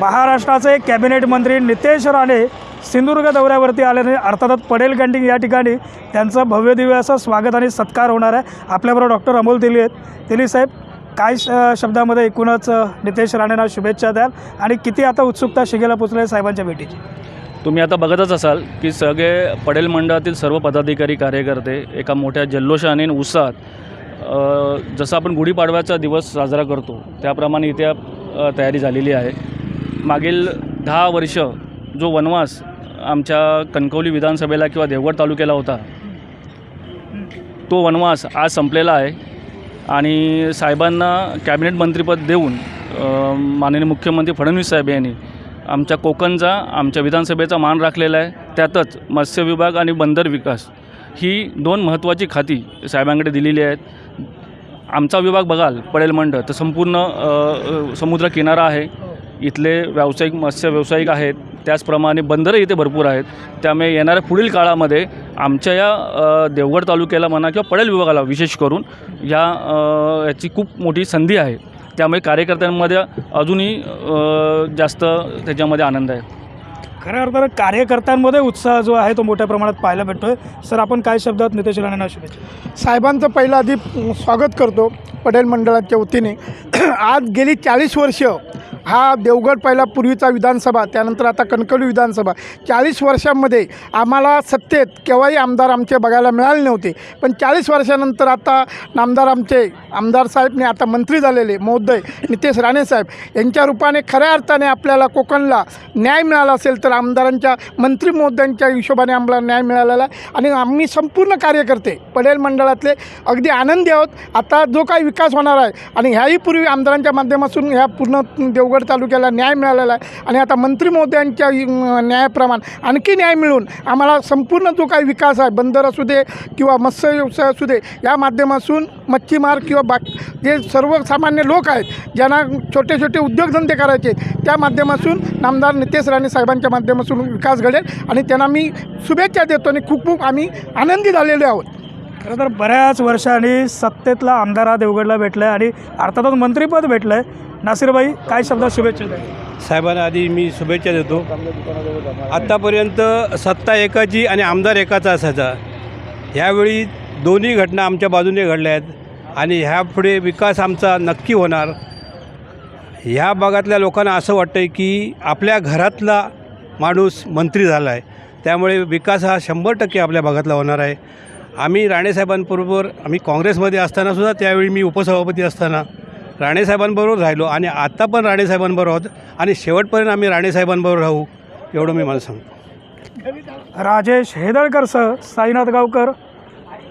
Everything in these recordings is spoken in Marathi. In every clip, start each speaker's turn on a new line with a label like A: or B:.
A: महाराष्ट्राचे कॅबिनेट मंत्री नितेश राणे सिंधुदुर्ग दौऱ्यावरती आल्याने अर्थातच पडेल कॅन्टीन या ठिकाणी. त्यांचं भव्यदिव्य असं स्वागत आणि सत्कार होणार आहे. आपल्याबरोबर डॉक्टर अमोल तेली आहेत. तेली साहेब काय श शब्दामध्ये एकूणच नितेश राणेंना शुभेच्छा द्याल आणि किती आता उत्सुकता शिगेला पोचले साहेबांच्या भेटीची?
B: तुम्ही आता बघतच असाल की सगळे पडेल मंडळातील सर्व पदाधिकारी कार्यकर्ते एका मोठ्या जल्लोषाने उत्साहात जसं आपण गुढीपाडव्याचा दिवस साजरा करतो त्याप्रमाणे इथे तयारी झालेली आहे. मागील दहा वर्ष जो वनवास आमच्या कणकवली विधानसभेला किंवा देवगड तालुक्याला होता तो वनवास आज संपलेला आहे. आणि साहेबांना कॅबिनेट मंत्रीपद देऊन माननीय मुख्यमंत्री फडणवीस साहेब यांनी आमच्या कोकणचा आमच्या विधानसभेचा मान राखलेला आहे. त्यातच मत्स्य विभाग आणि बंदर विकास ही दोन महत्त्वाची खाती साहेबांकडे दिलेली आहेत. आमचा विभाग बघाल पडेल मंडळ तर संपूर्ण समुद्र किनारा आहे. इथले व्यावसायिक मत्स्य व्यावसायिक आहेत. त्याचप्रमाणे बंदरं इथे भरपूर आहेत. त्यामुळे येणाऱ्या पुढील काळामध्ये आमच्या या देवगड तालुक्याला म्हणा किंवा पडेल विभागाला विशेष करून या याची खूप मोठी संधी आहे. त्यामुळे कार्यकर्त्यांमध्ये अजूनही जास्त त्याच्यामध्ये आनंद आहे.
A: खऱ्या अर्थानं कार्यकर्त्यांमध्ये उत्साह जो आहे तो मोठ्या प्रमाणात पाहायला भेटतोय. सर आपण काय शब्दात नितेश राणेंना शुभेच्छा.
C: साहेबांचं पहिलं आधी स्वागत करतो पटेल मंडळाच्या वतीने. आज गेली चाळीस वर्ष हा देवगड पहिला पूर्वीचा विधानसभा त्यानंतर आता कणकवली विधानसभा. चाळीस वर्षांमध्ये आम्हाला सत्तेत केव्हाही आमदार आमचे बघायला मिळाले नव्हते. पण चाळीस वर्षानंतर आता आमदार आमचे आमदार साहेबने आता मंत्री झालेले महोदय नितेश राणेसाहेब यांच्या रूपाने खऱ्या अर्थाने आपल्याला कोकणला न्याय मिळाला असेल तर आमदारांच्या मंत्री महोदयांच्या हिशोबाने आम्हाला न्याय मिळालेला आहे. आणि आम्ही संपूर्ण कार्यकर्ते पडेल मंडळातले अगदी आनंदी आहोत. आता जो काही विकास होणार आहे आणि ह्याही पूर्वी आमदारांच्या माध्यमातून ह्या पूर्ण देवगड तालुक्याला न्याय मिळालेला आहे. आणि आता मंत्री महोदयांच्या न्यायाप्रमाण आणखी न्याय मिळून आम्हाला संपूर्ण जो काही विकास आहे बंदर असू दे किंवा मत्स्य व्यवसाय असू दे या माध्यमातून मच्छीमार किंवा बाक जे सर्वसामान्य लोक आहेत ज्यांना छोटे छोटे उद्योगधंदे करायचे त्या माध्यमातून नामदार नितेश राणे साहेबांच्या माध्यमातून विकास घडेल. आणि त्यांना मी शुभेच्छा देतो आणि खूप खूप आम्ही आनंदी झालेले आहोत.
A: खरं तर बऱ्याच वर्षांनी सत्तेतला आमदार हा देवगडला भेटला आहे आणि अर्थातच मंत्रीपद भेटलं आहे नासिरबाई काय शब्दात शुभेच्छा द्या?
D: साहेबांना आधी मी शुभेच्छा देतो. आत्तापर्यंत सत्ता एकाची आणि आमदार एकाचा असायचा. ह्यावेळी दोन्ही घटना आमच्या बाजूने घडल्या आहेत आणि ह्यापुढे विकास आमचा नक्की होणार. ह्या भागातल्या लोकांना असं वाटतं आहे की आपल्या घरातला माणूस मंत्री झाला आहे त्यामुळे विकास हा शंभर टक्के आपल्या भागातला होणार आहे. आम्ही राणेसाहेबांबरोबर आम्ही काँग्रेसमध्ये असतानासुद्धा त्यावेळी मी उपसभापती असताना राणेसाहेबांबरोबर राहिलो आणि आत्ता पण राणेसाहेबांबरोबर आहोत आणि शेवटपर्यंत आम्ही राणेसाहेबांबरोबर राहू एवढं मी मला सांगतो.
A: राजेश हेदळकर सह साईनाथ गावकर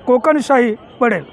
A: कोकणशाही पडेल.